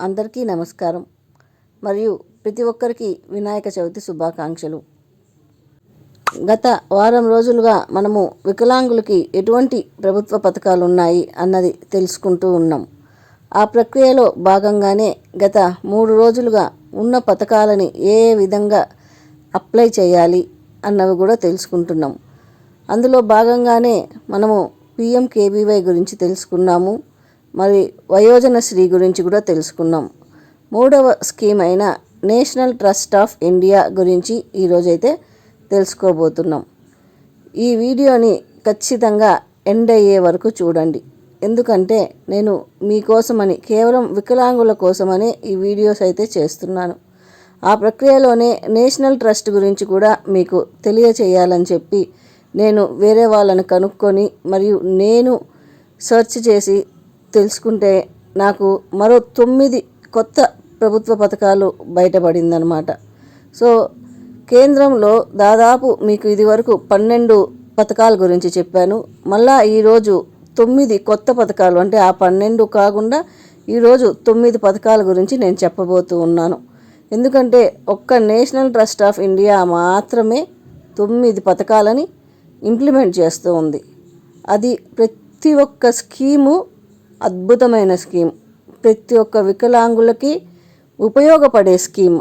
అందరికీ నమస్కారం. మరియు ప్రతి ఒక్కరికి వినాయక చవితి శుభాకాంక్షలు. గత వారం రోజులుగా మనము వికలాంగులకి ఎటువంటి ప్రభుత్వ పథకాలు ఉన్నాయి అన్నది తెలుసుకుంటూ ఉన్నాం. ఆ ప్రక్రియలో భాగంగానే గత మూడు రోజులుగా ఉన్న పథకాలని ఏ ఏ విధంగా అప్లై చేయాలి అన్నవి కూడా తెలుసుకుంటున్నాం. అందులో భాగంగానే మనము పిఎంకేబీవై గురించి తెలుసుకున్నాము. మరి వయోజన శ్రీ గురించి కూడా తెలుసుకున్నాం మూడవ స్కీమ్ అయిన నేషనల్ ట్రస్ట్ ఆఫ్ ఇండియా గురించి ఈరోజైతే తెలుసుకోబోతున్నాం. ఈ వీడియోని ఖచ్చితంగా ఎండ్ అయ్యే వరకు చూడండి. ఎందుకంటే నేను మీకోసమని కేవలం వికలాంగుల కోసమని ఈ వీడియోస్ అయితే చేస్తున్నాను. ఆ ప్రక్రియలోనే నేషనల్ ట్రస్ట్ గురించి కూడా మీకు తెలియచేయాలని చెప్పి నేను వేరే వాళ్ళని కనుక్కొని మరియు నేను సెర్చ్ చేసి తెలుసుకుంటే నాకు మరో తొమ్మిది కొత్త ప్రభుత్వ పథకాలు బయటపడిందనమాట సో కేంద్రంలో దాదాపు మీకు ఇదివరకు పన్నెండు పథకాల గురించి చెప్పాను. మళ్ళా ఈరోజు తొమ్మిది కొత్త పథకాలు అంటే ఆ పన్నెండు కాకుండా ఈరోజు తొమ్మిది పథకాల గురించి నేను చెప్పబోతూ ఉన్నాను. ఎందుకంటే ఒక్క నేషనల్ ట్రస్ట్ ఆఫ్ ఇండియా మాత్రమే తొమ్మిది పథకాలని ఇంప్లిమెంట్ చేస్తూ ఉంది. అది ప్రతి ఒక్క స్కీము అద్భుతమైన స్కీమ్. ప్రతి ఒక్క వికలాంగులకి ఉపయోగపడే స్కీమ్.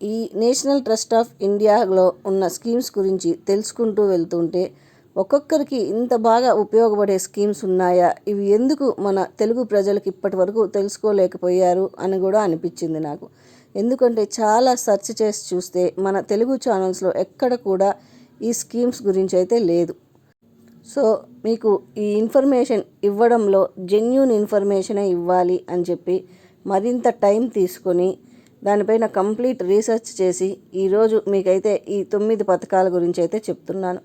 ఈ నేషనల్ ట్రస్ట్ ఆఫ్ ఇండియాలో ఉన్న స్కీమ్స్ గురించి తెలుసుకుంటూ వెళ్తుంటే ఒక్కొక్కరికి ఇంత బాగా ఉపయోగపడే స్కీమ్స్ ఉన్నాయా? ఇవి ఎందుకు మన తెలుగు ప్రజలకు ఇప్పటి వరకు తెలుసుకోలేకపోయారు అని కూడా అనిపించింది నాకు. ఎందుకంటే చాలా సెర్చ్ చేసి చూస్తే మన తెలుగు ఛానల్స్లో ఎక్కడ కూడా ఈ స్కీమ్స్ గురించి అయితే లేదు. సో మీకు ఈ ఇన్ఫర్మేషన్ ఇవ్వడంలో జెన్యున్ ఇన్ఫర్మేషనే ఇవ్వాలి అని చెప్పి మరింత టైం తీసుకొని దానిపైన కంప్లీట్ రీసెర్చ్ చేసి ఈరోజు మీకైతే ఈ తొమ్మిది పథకాల గురించి అయితే చెప్తున్నాను.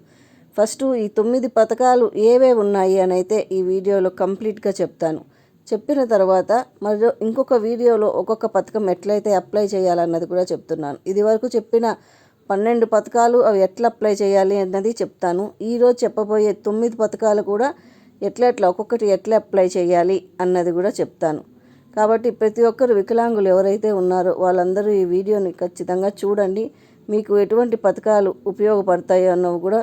ఫస్ట్ ఈ తొమ్మిది పథకాలు ఏవే ఉన్నాయి అని అయితే ఈ వీడియోలో కంప్లీట్గా చెప్తాను. చెప్పిన తర్వాత మరియు ఇంకొక వీడియోలో ఒక్కొక్క పథకం ఎట్లయితే అప్లై చేయాలన్నది కూడా చెప్తున్నాను. ఇది వరకు చెప్పిన పన్నెండు పథకాలు అవి ఎట్లా అప్లై చేయాలి అన్నది చెప్తాను. ఈరోజు చెప్పబోయే తొమ్మిది పథకాలు కూడా ఎట్లా ఎట్లా ఒక్కొక్కటి ఎట్లా అప్లై చేయాలి అన్నది కూడా చెప్తాను. కాబట్టి ప్రతి ఒక్కరు వికలాంగులు ఎవరైతే ఉన్నారో వాళ్ళందరూ ఈ వీడియోని ఖచ్చితంగా చూడండి. మీకు ఎటువంటి పథకాలు ఉపయోగపడతాయో అన్నవి కూడా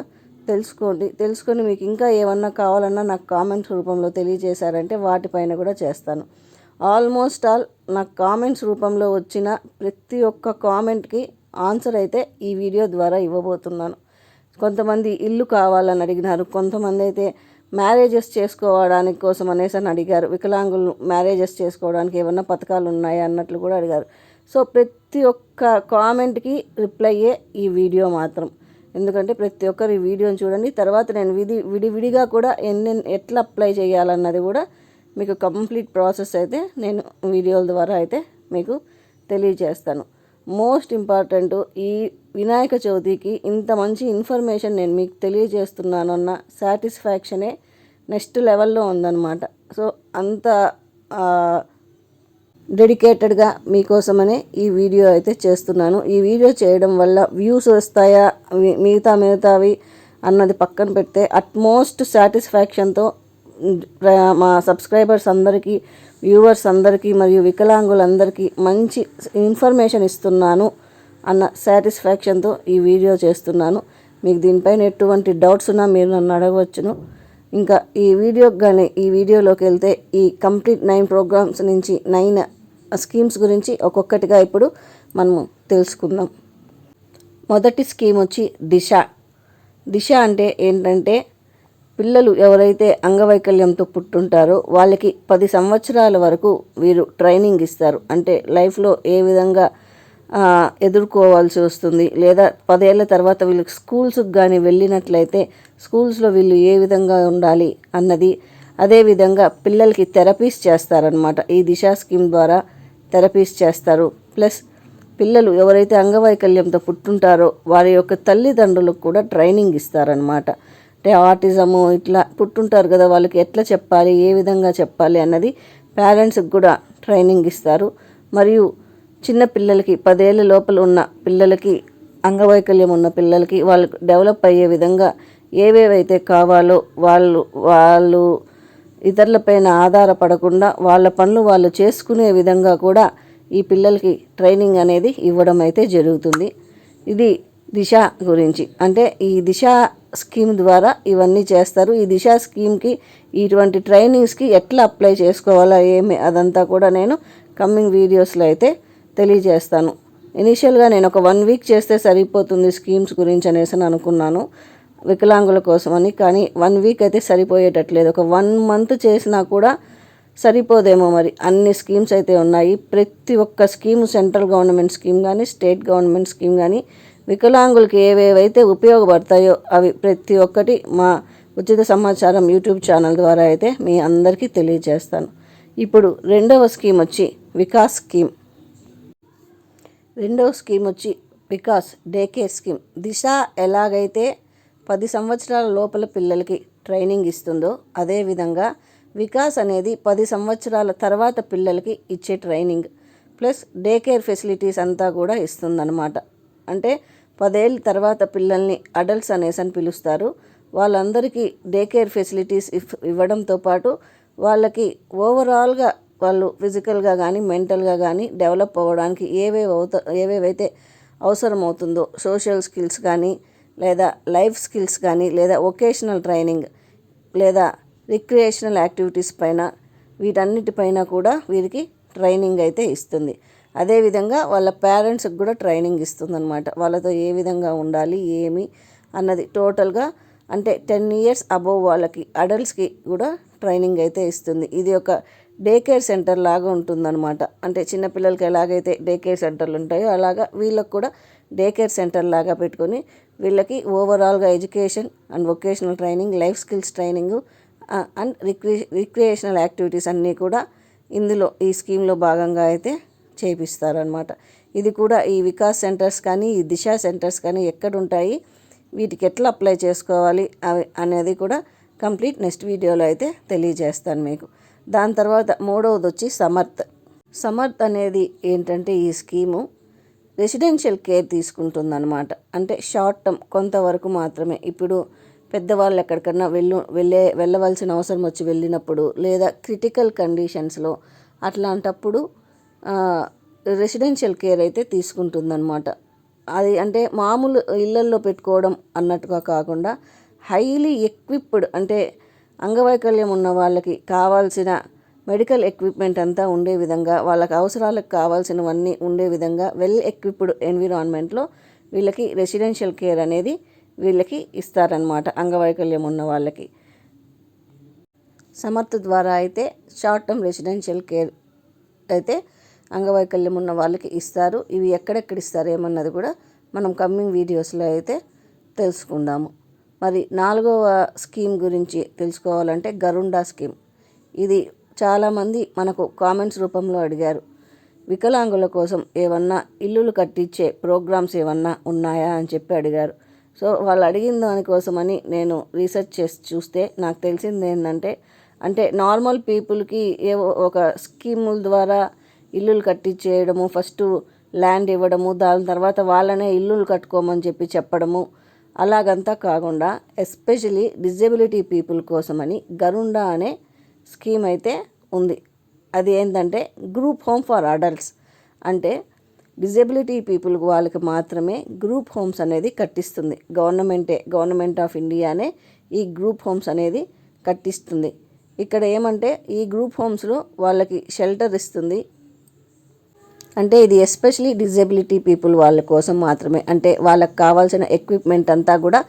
తెలుసుకోండి. తెలుసుకొని మీకు ఇంకా ఏమన్నా కావాలన్నా నాకు కామెంట్స్ రూపంలో తెలియజేశారంటే వాటిపైన కూడా చేస్తాను. ఆల్మోస్ట్ ఆల్ నాకు కామెంట్స్ రూపంలో వచ్చిన ప్రతి ఒక్క కామెంట్కి ఆన్సర్ అయితే ఈ వీడియో ద్వారా ఇవ్వబోతున్నాను. కొంతమంది ఇల్లు కావాలని అడిగినారు. కొంతమంది అయితే మ్యారేజెస్ చేసుకోవడానికి కోసం అనేసి అని అడిగారు. వికలాంగులు మ్యారేజెస్ చేసుకోవడానికి ఏమన్నా పథకాలు ఉన్నాయా అన్నట్లు కూడా అడిగారు. సో ప్రతి ఒక్క కామెంట్కి రిప్లైయే ఈ వీడియో మాత్రం. ఎందుకంటే ప్రతి ఒక్కరు ఈ వీడియోని చూడండి. తర్వాత నేను విధి విడివిడిగా కూడా ఎన్ని ఎట్లా అప్లై చేయాలన్నది కూడా మీకు కంప్లీట్ ప్రాసెస్ అయితే నేను వీడియోల ద్వారా అయితే మీకు తెలియజేస్తాను. మోస్ట్ ఇంపార్టెంట్ ఈ వినాయక చవితికి ఇంత మంచి ఇన్ఫర్మేషన్ నేను మీకు తెలియజేస్తున్నాను అన్న సాటిస్ఫాక్షనే నెక్స్ట్ లెవెల్లో ఉందన్నమాట. సో అంత డెడికేటెడ్గా మీకోసమనే ఈ వీడియో అయితే చేస్తున్నాను. ఈ వీడియో చేయడం వల్ల వ్యూస్ వస్తాయా? మిగతా మిగతావి అన్నది పక్కన పెడితే అట్మోస్ట్ సాటిస్ఫాక్షన్తో మా సబ్స్క్రైబర్స్ అందరికీ వ్యూవర్స్ అందరికీ మరియు వికలాంగులందరికీ మంచి ఇన్ఫర్మేషన్ ఇస్తున్నాను అన్న సాటిస్ఫాక్షన్తో ఈ వీడియో చేస్తున్నాను. మీకు దీనిపైన ఎటువంటి డౌట్స్ ఉన్నా మీరు నన్ను అడగవచ్చును. ఇంకా ఈ వీడియోకి కానీ ఈ వీడియోలోకి వెళ్తే ఈ కంప్లీట్ నైన్ ప్రోగ్రామ్స్ నుంచి నైన్ స్కీమ్స్ గురించి ఒక్కొక్కటిగా ఇప్పుడు మనము తెలుసుకుందాం. మొదటి స్కీమ్ వచ్చి దిశ. దిశ అంటే ఏంటంటే పిల్లలు ఎవరైతే అంగవైకల్యంతో పుట్టుంటారో వాళ్ళకి పది సంవత్సరాల వరకు వీరు ట్రైనింగ్ ఇస్తారు. అంటే లైఫ్లో ఏ విధంగా ఎదుర్కోవాల్సి వస్తుంది లేదా పదేళ్ళ తర్వాత వీళ్ళకి స్కూల్స్కి కానీ వెళ్ళినట్లయితే స్కూల్స్లో వీళ్ళు ఏ విధంగా ఉండాలి అన్నది అదేవిధంగా పిల్లలకి థెరపీస్ చేస్తారనమాట ఈ దిశ స్కీమ్ ద్వారా థెరపీస్ చేస్తారు. ప్లస్ పిల్లలు ఎవరైతే అంగవైకల్యంతో పుట్టుంటారో వారి యొక్క తల్లిదండ్రులకు కూడా ట్రైనింగ్ ఇస్తారనమాట అంటే ఆటిజము ఇట్లా పుట్టుంటారు కదా వాళ్ళకి ఎట్లా చెప్పాలి ఏ విధంగా చెప్పాలి అన్నది పేరెంట్స్కి కూడా ట్రైనింగ్ ఇస్తారు. మరియు చిన్న పిల్లలకి పదేళ్ళ లోపల ఉన్న పిల్లలకి అంగవైకల్యం ఉన్న పిల్లలకి వాళ్ళకి డెవలప్ అయ్యే విధంగా ఏవేవైతే కావాలో వాళ్ళు వాళ్ళు ఇతరులపైన ఆధారపడకుండా వాళ్ళ పనులు వాళ్ళు చేసుకునే విధంగా కూడా ఈ పిల్లలకి ట్రైనింగ్ అనేది ఇవ్వడం అయితే జరుగుతుంది. ఇది దిశ గురించి. అంటే ఈ దిశ స్కీమ్ ద్వారా ఇవన్నీ చేస్తారు. ఈ దిశ స్కీమ్కి ఇటువంటి ట్రైనింగ్స్కి ఎట్లా అప్లై చేసుకోవాలా ఏమి అదంతా కూడా నేను కమ్మింగ్ వీడియోస్లో అయితే తెలియజేస్తాను. ఇనీషియల్గా నేను ఒక వన్ వీక్ చేస్తే సరిపోతుంది స్కీమ్స్ గురించి అనేసి అనుకున్నాను. వికలాంగుల కోసమని కానీ వన్ వీక్ అయితే సరిపోయేటట్లేదు. ఒక వన్ మంత్ చేసినా కూడా సరిపోదేమో మరి. అన్ని స్కీమ్స్ అయితే ఉన్నాయి. ప్రతి ఒక్క స్కీమ్ సెంట్రల్ గవర్నమెంట్ స్కీమ్ కానీ స్టేట్ గవర్నమెంట్ స్కీమ్ కానీ వికలాంగులకి ఏవేవైతే ఉపయోగపడతాయో అవి ప్రతి ఒక్కటి మా ఉచిత సమాచారం యూట్యూబ్ ఛానల్ ద్వారా అయితే మీ అందరికీ తెలియజేస్తాను. ఇప్పుడు రెండవ స్కీమ్ వచ్చి వికాస్ స్కీమ్. రెండవ స్కీమ్ వచ్చి Vikaas day care scheme. Disha ఎలాగైతే పది సంవత్సరాల లోపల పిల్లలకి ట్రైనింగ్ ఇస్తుందో అదేవిధంగా వికాస్ అనేది పది సంవత్సరాల తర్వాత పిల్లలకి ఇచ్చే training. Plus day care facilities అంతా కూడా ఇస్తుందన్నమాట. అంటే పదేళ్ళ తర్వాత పిల్లల్ని అడల్ట్స్ అనేసి అని పిలుస్తారు. వాళ్ళందరికీ డే కేర్ ఫెసిలిటీస్ ఇఫ్ ఇవ్వడంతో పాటు వాళ్ళకి ఓవరాల్గా వాళ్ళు ఫిజికల్గా కానీ మెంటల్గా కానీ డెవలప్ అవ్వడానికి ఏవేవి అవుతా ఏవేవైతే అవసరం అవుతుందో సోషల్ స్కిల్స్ కానీ లేదా లైఫ్ స్కిల్స్ కానీ లేదా వొకేషనల్ ట్రైనింగ్ లేదా రిక్రియేషనల్ యాక్టివిటీస్ పైన వీటన్నిటిపైన కూడా వీరికి ట్రైనింగ్ అయితే ఇస్తుంది. అదేవిధంగా వాళ్ళ పేరెంట్స్కి కూడా ట్రైనింగ్ ఇస్తుందన్నమాట. వాళ్ళతో ఏ విధంగా ఉండాలి ఏమి అన్నది టోటల్గా అంటే టెన్ ఇయర్స్ అబోవ్ వాళ్ళకి అడల్ట్స్కి కూడా ట్రైనింగ్ అయితే ఇస్తుంది. ఇది ఒక డే కేర్ సెంటర్ లాగా ఉంటుందన్నమాట. అంటే చిన్నపిల్లలకి ఎలాగైతే డే కేర్ సెంటర్లు ఉంటాయో అలాగా వీళ్ళకి కూడా డే కేర్ సెంటర్ లాగా పెట్టుకొని వీళ్ళకి ఓవరాల్గా education and vocational training life skills training and recre recreational activities అన్నీ కూడా ఇందులో ఈ స్కీమ్లో భాగంగా అయితే చేపిస్తారనమాట ఇది కూడా ఈ వికాస్ సెంటర్స్ కానీ ఈ దిశ సెంటర్స్ కానీ ఎక్కడ ఉంటాయి వీటికి ఎట్లా అప్లై చేసుకోవాలి అవి అనేది కూడా కంప్లీట్ నెక్స్ట్ వీడియోలో అయితే తెలియజేస్తాను మీకు. దాని తర్వాత మూడవది వచ్చి సమర్థ్. సమర్థ్ అనేది ఏంటంటే ఈ స్కీము రెసిడెన్షియల్ కేర్ తీసుకుంటుందన్నమాట. అంటే షార్ట్ టర్మ్ కొంతవరకు మాత్రమే. ఇప్పుడు పెద్దవాళ్ళు ఎక్కడికన్నా వెళ్ళు వెళ్ళే వెళ్ళవలసిన అవసరం వచ్చి వెళ్ళినప్పుడు లేదా క్రిటికల్ కండిషన్స్లో అట్లాంటప్పుడు రెసిడెన్షియల్ కేర్ అయితే తీసుకుంటుందన్నమాట. అది అంటే మామూలు ఇళ్ళల్లో పెట్టుకోవడం అన్నట్టుగా కాకుండా హైలీ ఎక్విప్డ్ అంటే అంగవైకల్యం ఉన్న వాళ్ళకి కావాల్సిన మెడికల్ ఎక్విప్మెంట్ అంతా ఉండే విధంగా వాళ్ళకి అవసరాలకు కావాల్సినవన్నీ ఉండే విధంగా వెల్ ఎక్విప్డ్ ఎన్విరాన్మెంట్లో వీళ్ళకి రెసిడెన్షియల్ కేర్ అనేది వీళ్ళకి ఇస్తారనమాట అంగవైకల్యం ఉన్న వాళ్ళకి. సమర్థ ద్వారా అయితే షార్ట్ టర్మ్ రెసిడెన్షియల్ కేర్ అయితే అంగవైకల్యం ఉన్న వాళ్ళకి ఇస్తారు. ఇవి ఎక్కడెక్కడ ఇస్తారు ఏమన్నది కూడా మనం కమ్మింగ్ వీడియోస్లో అయితే తెలుసుకుందాము. మరి నాలుగవ స్కీమ్ గురించి తెలుసుకోవాలంటే గరుండా స్కీమ్ ఇది చాలామంది మనకు కామెంట్స్ రూపంలో అడిగారు. వికలాంగుల కోసం ఏమన్నా ఇల్లులు కట్టించే ప్రోగ్రామ్స్ ఏమన్నా ఉన్నాయా అని చెప్పి అడిగారు. సో వాళ్ళు అడిగిన దానికోసమని నేను రీసెర్చ్ చేసి చూస్తే నాకు తెలిసింది ఏంటంటే అంటే నార్మల్ పీపుల్కి ఏవో ఒక స్కీముల ద్వారా ఇల్లులు కట్టించేయడము ఫస్ట్ ల్యాండ్ ఇవ్వడము దాని తర్వాత వాళ్ళనే ఇల్లులు కట్టుకోమని చెప్పి చెప్పడము. అలాగంతా కాకుండా ఎస్పెషలీ డిజబిలిటీ పీపుల్ కోసమని గరుండా అనే స్కీమ్ అయితే ఉంది. అది ఏంటంటే గ్రూప్ హోమ్ ఫర్ అడల్ట్స్. అంటే డిజబిలిటీ పీపుల్ వాళ్ళకి మాత్రమే గ్రూప్ హోమ్స్ అనేది కట్టిస్తుంది. గవర్నమెంటే గవర్నమెంట్ ఆఫ్ ఇండియానే ఈ గ్రూప్ హోమ్స్ అనేది కట్టిస్తుంది. ఇక్కడ ఏమంటే ఈ గ్రూప్ హోమ్స్లో వాళ్ళకి షెల్టర్ ఇస్తుంది. అంటే ఇది ఎస్పెషలీ డిజబిలిటీ పీపుల్ వాళ్ళ కోసం మాత్రమే. అంటే వాళ్ళకి కావాల్సిన ఎక్విప్మెంట్ అంతా కూడా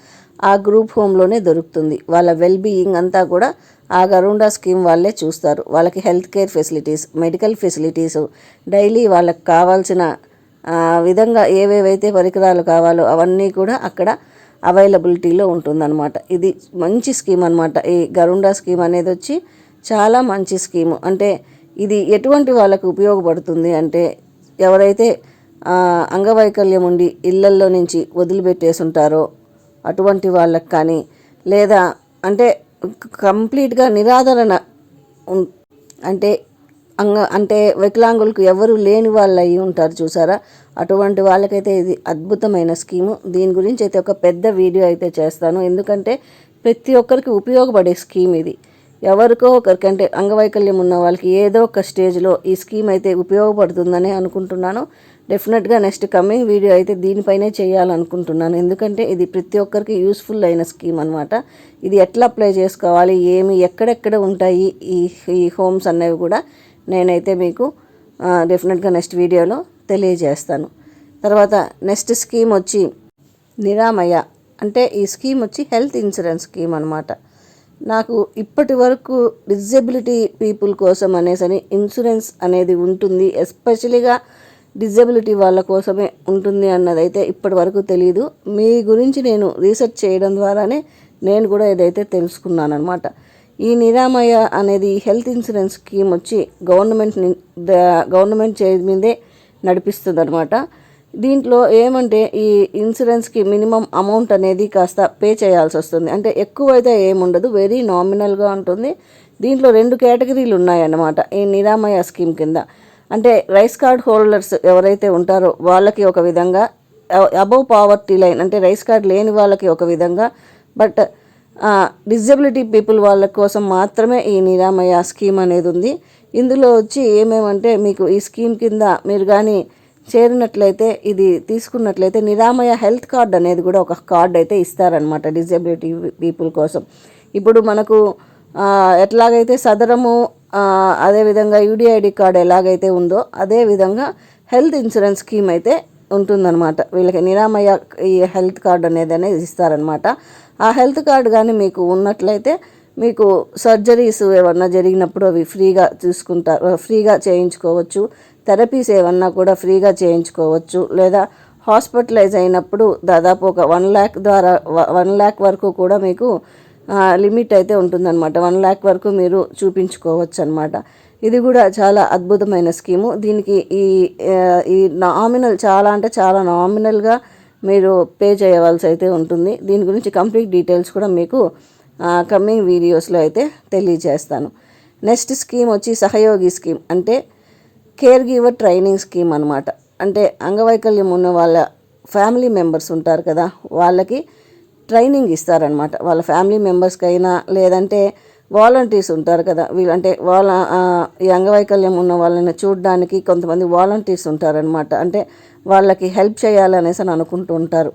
ఆ గ్రూప్ హోమ్లోనే దొరుకుతుంది. వాళ్ళ వెల్ బీయింగ్ అంతా కూడా ఆ గరుండా స్కీమ్ వాళ్ళే చూస్తారు. వాళ్ళకి health care facilities medical facilities daily వాళ్ళకి కావాల్సిన విధంగా ఏవేవైతే పరికరాలు కావాలో అవన్నీ కూడా అక్కడ అవైలబిలిటీలో ఉంటుందన్నమాట. ఇది మంచి స్కీమ్ అనమాట ఈ గరుండా స్కీమ్ అనేది వచ్చి చాలా మంచి స్కీము అంటే ఇది ఎటువంటి వాళ్ళకు ఉపయోగపడుతుంది అంటే ఎవరైతే అంగవైకల్యం ఉండి ఇళ్ళల్లో నుంచి వదిలిపెట్టేసి ఉంటారో అటువంటి వాళ్ళకి కానీ లేదా అంటే కంప్లీట్గా నిరాదరణ అంటే అంగ అంటే వికలాంగులకు ఎవరు లేని వాళ్ళు అయి ఉంటారు చూసారా? అటువంటి వాళ్ళకైతే ఇది అద్భుతమైన స్కీము. దీని గురించి అయితే ఒక పెద్ద వీడియో అయితే చేస్తాను. ఎందుకంటే ప్రతి ఒక్కరికి ఉపయోగపడే స్కీమ్ ఇది. ఎవరికో ఒకరికంటే అంగవైకల్యం ఉన్న వాళ్ళకి ఏదో ఒక స్టేజ్లో ఈ స్కీమ్ అయితే ఉపయోగపడుతుందని అనుకుంటున్నాను. డెఫినెట్గా నెక్స్ట్ కమింగ్ వీడియో అయితే దీనిపైనే చేయాలనుకుంటున్నాను. ఎందుకంటే ఇది ప్రతి ఒక్కరికి యూస్ఫుల్ అయిన స్కీమ్ అనమాట ఇది ఎట్లా అప్లై చేసుకోవాలి? ఏమి? ఎక్కడెక్కడ ఉంటాయి ఈ ఈ హోమ్స్ అనేవి కూడా నేనైతే మీకు డెఫినెట్గా నెక్స్ట్ వీడియోలో తెలియజేస్తాను. తర్వాత నెక్స్ట్ స్కీమ్ వచ్చి నిరామయ. అంటే ఈ స్కీమ్ వచ్చి హెల్త్ ఇన్సూరెన్స్ స్కీమ్ అనమాట నాకు ఇప్పటి వరకు డిజబిలిటీ పీపుల్ కోసం అనేసని ఇన్సూరెన్స్ అనేది ఉంటుంది. ఎస్పెషలీగా డిజబిలిటీ వాళ్ళ కోసమే ఉంటుంది అన్నదైతే ఇప్పటి వరకు తెలియదు మీ గురించి నేను రీసెర్చ్ చేయడం ద్వారానే నేను కూడా ఏదైతే తెలుసుకున్నాను అనమాట ఈ నిరామయ అనేది హెల్త్ ఇన్సూరెన్స్ స్కీమ్ వచ్చి గవర్నమెంట్ గవర్నమెంట్ చే మీదే నడిపిస్తుంది అనమాట దీంట్లో ఏమంటే ఈ ఇన్సూరెన్స్కి మినిమం అమౌంట్ అనేది కాస్త పే చేయాల్సి వస్తుంది. అంటే ఎక్కువ అయితే ఏముండదు వెరీ నామినల్గా ఉంటుంది. దీంట్లో రెండు కేటగిరీలు ఉన్నాయన్నమాట ఈ నిరామయ స్కీమ్ కింద. అంటే రైస్ కార్డ్ హోల్డర్స్ ఎవరైతే ఉంటారో వాళ్ళకి ఒక విధంగా అబవ్ పావర్టీ లైన్ అంటే రైస్ కార్డ్ లేని వాళ్ళకి ఒక విధంగా బట్ డిజబిలిటీ పీపుల్ వాళ్ళ కోసం మాత్రమే ఈ నిరామయ స్కీమ్ అనేది ఉంది. ఇందులో వచ్చి ఏమేమంటే మీకు ఈ స్కీమ్ కింద మీరు కానీ చేరినట్లయితే ఇది తీసుకున్నట్లయితే నిరామయ హెల్త్ కార్డ్ అనేది కూడా ఒక కార్డ్ అయితే ఇస్తారనమాట డిజబిలిటీ పీపుల్ కోసం. ఇప్పుడు మనకు ఎట్లాగైతే సదరము అదేవిధంగా యూడిఐడి కార్డ్ ఎలాగైతే ఉందో అదే విధంగా హెల్త్ ఇన్సూరెన్స్ స్కీమ్ అయితే ఉంటుందన్నమాట. వీళ్ళకి నిరామయ ఈ హెల్త్ కార్డ్ అనేది అనేది ఇస్తారనమాట ఆ హెల్త్ కార్డ్ కానీ మీకు ఉన్నట్లయితే మీకు సర్జరీస్ ఏమన్నా జరిగినప్పుడు అవి ఫ్రీగా చూసుకుంటారు ఫ్రీగా చేయించుకోవచ్చు. థెరపీస్ ఏమన్నా కూడా ఫ్రీగా చేయించుకోవచ్చు. లేదా హాస్పిటలైజ్ అయినప్పుడు దాదాపు ఒక వన్ ల్యాక్ ద్వారా వన్ ల్యాక్ వరకు కూడా మీకు లిమిట్ అయితే ఉంటుందన్నమాట. వన్ ల్యాక్ వరకు మీరు చూపించుకోవచ్చు అనమాట ఇది కూడా చాలా అద్భుతమైన స్కీము. దీనికి ఈ ఈ నామినల్ చాలా అంటే చాలా నామినల్గా మీరు పే చేయవలసి అయితే ఉంటుంది. దీని గురించి కంప్లీట్ డీటెయిల్స్ కూడా మీకు కమింగ్ వీడియోస్లో అయితే తెలియజేస్తాను. నెక్స్ట్ స్కీమ్ వచ్చి సహయోగి స్కీమ్. అంటే కేర్ గివర్ ట్రైనింగ్ స్కీమ్ అనమాట అంటే అంగవైకల్యం ఉన్న వాళ్ళ ఫ్యామిలీ మెంబర్స్ ఉంటారు కదా వాళ్ళకి ట్రైనింగ్ ఇస్తారనమాట వాళ్ళ ఫ్యామిలీ మెంబర్స్కి అయినా లేదంటే వాలంటీర్స్ ఉంటారు కదా వీళ్ళంటే వాళ్ళ ఈ అంగవైకల్యం ఉన్న వాళ్ళని చూడడానికి కొంతమంది వాలంటీర్స్ ఉంటారనమాట అంటే వాళ్ళకి హెల్ప్ చేయాలనేసి అని అనుకుంటూ ఉంటారు.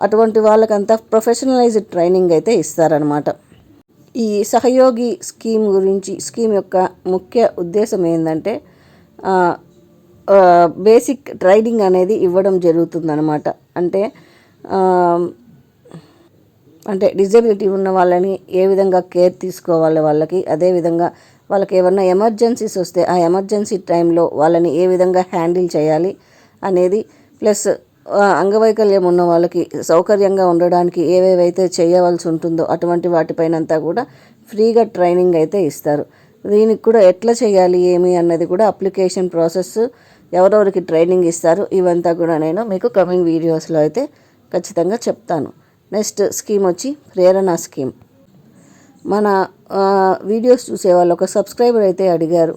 అటువంటి వాళ్ళకంతా ప్రొఫెషనలైజ్డ్ ట్రైనింగ్ అయితే ఇస్తారనమాట ఈ సహయోగి స్కీమ్ గురించి స్కీమ్ యొక్క ముఖ్య ఉద్దేశం ఏంటంటే బేసిక్ ట్రైనింగ్ అనేది ఇవ్వడం జరుగుతుందనమాట అంటే అంటే డిజబిలిటీ ఉన్న వాళ్ళని ఏ విధంగా కేర్ తీసుకోవాలి వాళ్ళకి అదేవిధంగా వాళ్ళకి ఏమన్నా ఎమర్జెన్సీస్ వస్తే ఆ ఎమర్జెన్సీ టైంలో వాళ్ళని ఏ విధంగా హ్యాండిల్ చేయాలి అనేది ప్లస్ అంగవైకల్యం ఉన్న వాళ్ళకి సౌకర్యంగా ఉండడానికి ఏవేవైతే చేయవలసి ఉంటుందో అటువంటి వాటిపైనంతా కూడా ఫ్రీగా ట్రైనింగ్ అయితే ఇస్తారు. దీనికి కూడా ఎట్లా చేయాలి ఏమి అన్నది కూడా అప్లికేషన్ ప్రాసెస్ ఎవరెవరికి ట్రైనింగ్ ఇస్తారు ఇవంతా కూడా నేను మీకు కమింగ్ వీడియోస్లో అయితే ఖచ్చితంగా చెప్తాను. నెక్స్ట్ స్కీమ్ వచ్చి ప్రేరణ స్కీమ్ మన వీడియోస్ చూసే వాళ్ళు ఒక సబ్స్క్రైబర్ అయితే అడిగారు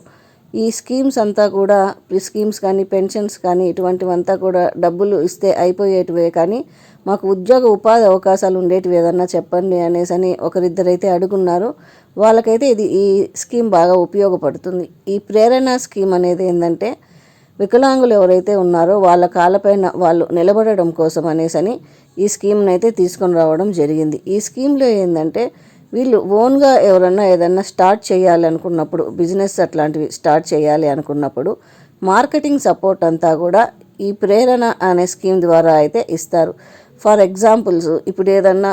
ఈ స్కీమ్స్ అంతా కూడా ఈ స్కీమ్స్ కానీ పెన్షన్స్ కానీ ఇటువంటివంతా కూడా డబ్బులు ఇస్తే అయిపోయేటివే. కానీ మాకు ఉద్యోగ ఉపాధి అవకాశాలు ఉండేటివి ఏదన్నా చెప్పండి అనేసి అని ఒకరిద్దరైతే అడుగున్నారు. వాళ్ళకైతే ఇది ఈ స్కీమ్ బాగా ఉపయోగపడుతుంది. ఈ ప్రేరణ స్కీమ్ అనేది ఏంటంటే వికలాంగులు ఎవరైతే ఉన్నారో వాళ్ళ కాళ్ళపైన వాళ్ళు నిలబడడం కోసం అనేసని ఈ స్కీమ్ని అయితే తీసుకొని రావడం జరిగింది. ఈ స్కీమ్లో ఏంటంటే వీళ్ళు ఓన్గా ఎవరన్నా ఏదన్నా స్టార్ట్ చేయాలి అనుకున్నప్పుడు బిజినెస్ అట్లాంటివి స్టార్ట్ చేయాలి అనుకున్నప్పుడు మార్కెటింగ్ సపోర్ట్ అంతా కూడా ఈ ప్రేరణ అనే స్కీమ్ ద్వారా అయితే ఇస్తారు. ఫర్ ఎగ్జాంపుల్స్ ఇప్పుడు ఏదన్నా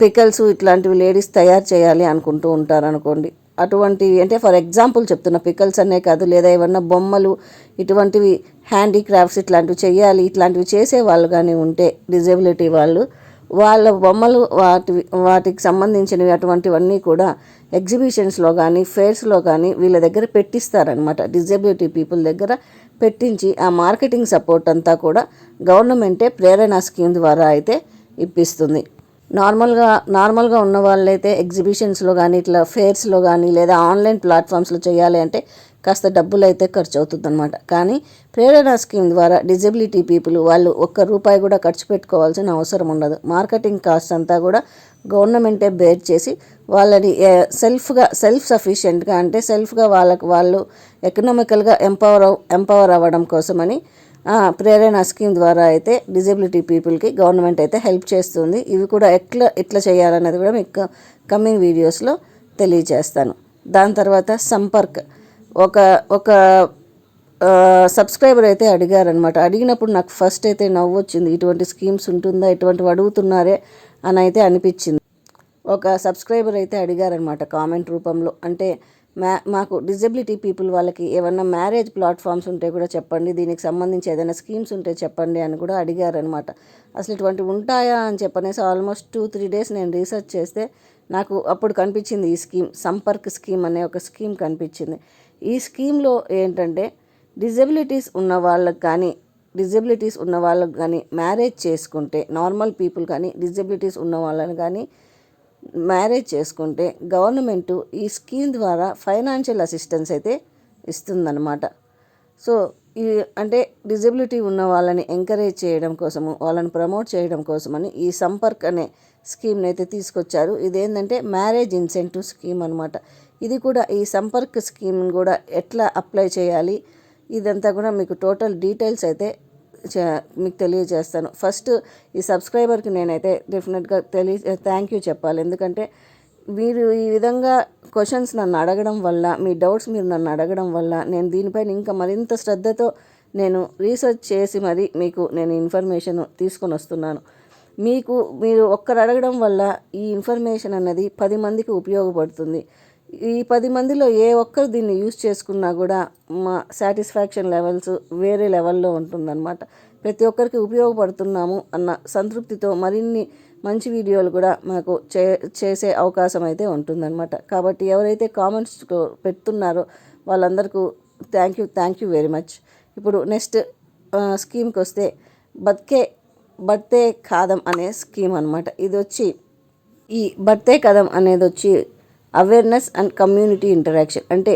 పికల్స్ ఇట్లాంటివి లేడీస్ తయారు చేయాలి అనుకుంటూ ఉంటారు అనుకోండి అటువంటివి అంటే ఫర్ ఎగ్జాంపుల్ చెప్తున్న పికల్స్ అనే కాదు లేదా ఏమన్నా బొమ్మలు ఇటువంటివి హ్యాండీక్రాఫ్ట్స్ ఇట్లాంటివి చేయాలి ఇట్లాంటివి చేసే వాళ్ళు కానీ ఉంటే డిజబిలిటీ వాళ్ళు వాళ్ళ బొమ్మలు వాటి వాటికి సంబంధించినవి అటువంటివన్నీ కూడా ఎగ్జిబిషన్స్లో కానీ ఫేర్స్లో కానీ వీళ్ళ దగ్గర పెట్టిస్తారనమాట డిజబిలిటీ పీపుల్ దగ్గర పెట్టించి ఆ మార్కెటింగ్ సపోర్ట్ అంతా కూడా గవర్నమెంటే ప్రేరణ స్కీమ్ ద్వారా అయితే ఇప్పిస్తుంది. నార్మల్గా నార్మల్గా ఉన్న వాళ్ళైతే ఎగ్జిబిషన్స్లో కానీ ఇట్లా ఫేర్స్లో కానీ లేదా ఆన్లైన్ ప్లాట్ఫామ్స్లో చేయాలి అంటే కాస్త డబ్బులు అయితే ఖర్చు అవుతుందన్నమాట కానీ ప్రేరణ స్కీమ్ ద్వారా డిజబిలిటీ పీపుల్ వాళ్ళు ఒక్క రూపాయి కూడా ఖర్చు పెట్టుకోవాల్సిన అవసరం ఉండదు. మార్కెటింగ్ కాస్ట్ అంతా కూడా గవర్నమెంటే బేర్ చేసి వాళ్ళని సెల్ఫ్గా సెల్ఫ్ సఫిషియెంట్గా అంటే సెల్ఫ్గా వాళ్ళకు వాళ్ళు ఎకనామికల్గా ఎంపవర్ ఎంపవర్ అవ్వడం కోసమని ప్రేరణ స్కీమ్ ద్వారా అయితే డిజబిలిటీ పీపుల్కి గవర్నమెంట్ అయితే హెల్ప్ చేస్తుంది. ఇవి కూడా ఎట్లా ఎట్లా చేయాలన్నది కూడా మీకు కమింగ్ వీడియోస్లో తెలియజేస్తాను. దాని తర్వాత సంపర్క్. ఒక ఒక సబ్స్క్రైబర్ అయితే అడిగారనమాట అడిగినప్పుడు నాకు ఫస్ట్ అయితే నవ్వు వచ్చింది. ఇటువంటి స్కీమ్స్ ఉంటుందా? ఇటువంటివి అడుగుతున్నారే అని అయితే అనిపించింది. ఒక సబ్స్క్రైబర్ అయితే అడిగారనమాట కామెంట్ రూపంలో. అంటే మ్యా మాకు డిజబిలిటీ పీపుల్ వాళ్ళకి ఏమన్నా మ్యారేజ్ ప్లాట్ఫామ్స్ ఉంటే కూడా చెప్పండి. దీనికి సంబంధించి ఏదైనా స్కీమ్స్ ఉంటే చెప్పండి అని కూడా అడిగారనమాట అసలు ఇటువంటివి ఉంటాయా అని చెప్పనేసి ఆల్మోస్ట్ టూ త్రీ డేస్ నేను రీసెర్చ్ చేస్తే నాకు అప్పుడు కనిపించింది ఈ స్కీమ్ సంపర్క్ స్కీమ్ అనే ఒక స్కీమ్ కనిపించింది. ఈ స్కీమ్లో ఏంటంటే డిజబిలిటీస్ ఉన్న వాళ్ళకి కానీ డిజబిలిటీస్ ఉన్న వాళ్ళకి కానీ మ్యారేజ్ చేసుకుంటే నార్మల్ పీపుల్ కానీ డిజబిలిటీస్ ఉన్న వాళ్ళని కానీ మ్యారేజ్ చేసుకుంటే గవర్నమెంట్ ఈ స్కీమ్ ద్వారా ఫైనాన్షియల్ అసిస్టెన్స్ అయితే ఇస్తుందన్నమాట. సో ఈ అంటే డిజబిలిటీ ఉన్న వాళ్ళని ఎంకరేజ్ చేయడం కోసము వాళ్ళని ప్రమోట్ చేయడం కోసమని ఈ సంపర్క్ అనే స్కీమ్ని అయితే తీసుకొచ్చారు. ఇదేంటంటే మ్యారేజ్ ఇన్సెంటివ్ స్కీమ్ అనమాట ఇది కూడా ఈ సంపర్క్ స్కీమ్ కూడా ఎట్లా అప్లై చేయాలి? ఇదంతా కూడా మీకు టోటల్ డీటెయిల్స్ అయితే చే- మీకు తెలియజేస్తాను. ఫస్ట్ ఈ సబ్స్క్రైబర్కి నేనైతే డెఫినెట్గా తెలియ థ్యాంక్ యూ చెప్పాలి. ఎందుకంటే మీరు ఈ విధంగా క్వశ్చన్స్ నన్ను అడగడం వల్ల మీ డౌట్స్ మీరు నన్ను అడగడం వల్ల నేను దీనిపైన ఇంకా మరింత శ్రద్ధతో నేను రీసెర్చ్ చేసి మరి మీకు నేను ఇన్ఫర్మేషన్ తీసుకొని వస్తున్నాను. మీకు మీరు ఒక్కరు అడగడం వల్ల ఈ ఇన్ఫర్మేషన్ అన్నది పది మందికి ఉపయోగపడుతుంది. ఈ పది మందిలో ఏ ఒక్కరు దీన్ని యూజ్ చేసుకున్నా కూడా మా సాటిస్ఫాక్షన్ లెవెల్స్ వేరే లెవెల్లో ఉంటుందన్నమాట. ప్రతి ఒక్కరికి ఉపయోగపడుతున్నాము అన్న సంతృప్తితో మరిన్ని మంచి వీడియోలు కూడా మాకు చే చేసే అవకాశం అయితే ఉంటుందన్నమాట. కాబట్టి ఎవరైతే కామెంట్స్ పెడుతున్నారో వాళ్ళందరికీ thank you thank you very much ఇప్పుడు నెక్స్ట్ స్కీమ్కి వస్తే బతికే బర్తే కాదం అనే స్కీమ్ అనమాట ఇది వచ్చి ఈ బర్తే కథం అనేది వచ్చి అవేర్నెస్ అండ్ కమ్యూనిటీ ఇంటరాక్షన్ అంటే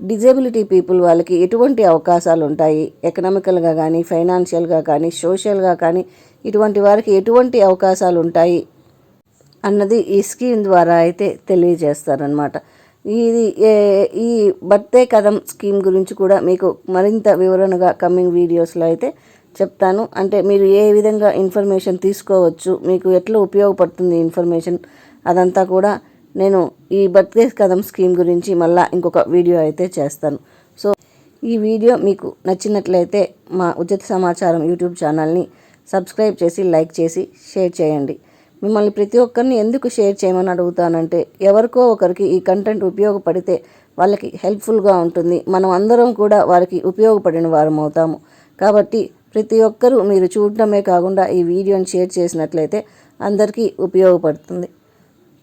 డిజేబిలిటీ పీపుల్ వాళ్ళకి ఎటువంటి అవకాశాలు ఉంటాయి? ఎకనామికల్గా కానీ ఫైనాన్షియల్గా కానీ సోషల్గా కానీ ఇటువంటి వారికి ఎటువంటి అవకాశాలు ఉంటాయి? అన్నది ఈ స్కీమ్ ద్వారా అయితే తెలియజేస్తారనమాట ఇది ఏ- ఈ బర్త్డే కథం స్కీమ్ గురించి కూడా మీకు మరింత వివరణగా కమ్మింగ్ వీడియోస్లో అయితే చెప్తాను. అంటే మీరు ఏ విధంగా ఇన్ఫర్మేషన్ తీసుకోవచ్చు మీకు ఎట్లా ఉపయోగపడుతుంది ఇన్ఫర్మేషన్ అదంతా కూడా నేను ఈ బతికే కథం స్కీమ్ గురించి మళ్ళీ ఇంకొక వీడియో అయితే చేస్తాను. సో ఈ వీడియో మీకు నచ్చినట్లయితే మా ఉచిత సమాచారం యూట్యూబ్ ఛానల్ని సబ్స్క్రైబ్ చేసి లైక్ చేసి షేర్ చేయండి. మిమ్మల్ని ప్రతి ఒక్కరిని ఎందుకు షేర్ చేయమని అడుగుతానంటే ఎవరికో ఒకరికి ఈ కంటెంట్ ఉపయోగపడితే వాళ్ళకి హెల్ప్ఫుల్గా ఉంటుంది. మనం అందరం కూడా వారికి ఉపయోగపడిన వారం అవుతాము. కాబట్టి ప్రతి ఒక్కరూ మీరు చూడటమే కాకుండా ఈ వీడియోని షేర్ చేసినట్లయితే అందరికీ ఉపయోగపడుతుంది.